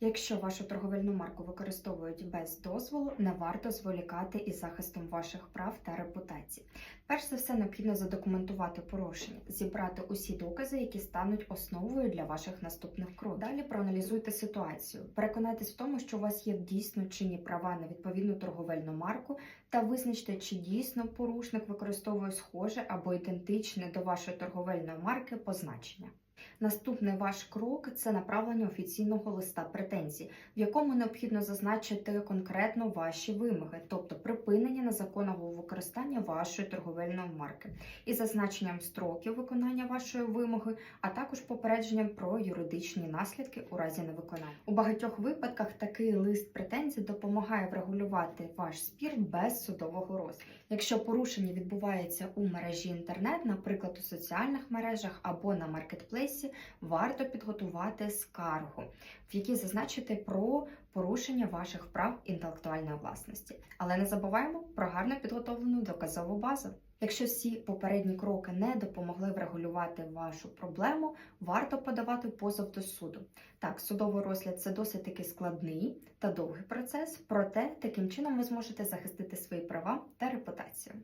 Якщо вашу торговельну марку використовують без дозволу, не варто зволікати із захистом ваших прав та репутації. Перш за все, необхідно задокументувати порушення, зібрати усі докази, які стануть основою для ваших наступних кроків. Далі проаналізуйте ситуацію, переконайтесь в тому, що у вас є дійсно чинні права на відповідну торговельну марку, та визначте, чи дійсно порушник використовує схоже або ідентичне до вашої торговельної марки позначення. Наступний ваш крок це направлення офіційного листа претензій, в якому необхідно зазначити конкретно ваші вимоги, тобто припинення незаконного використання вашої торговельної марки, із зазначенням строків виконання вашої вимоги, а також попередженням про юридичні наслідки у разі невиконання. У багатьох випадках такий лист претензій допомагає врегулювати ваш спір без судового розгляду. Якщо порушення відбувається у мережі інтернет, наприклад, у соціальних мережах або на маркетплейсі, варто підготувати скаргу, в якій зазначити про порушення ваших прав інтелектуальної власності. Але не забуваємо про гарно підготовлену доказову базу. Якщо всі попередні кроки не допомогли врегулювати вашу проблему, варто подавати позов до суду. Так, судовий розгляд це досить таки складний та довгий процес, проте таким чином ви зможете захистити свої права та репутацію.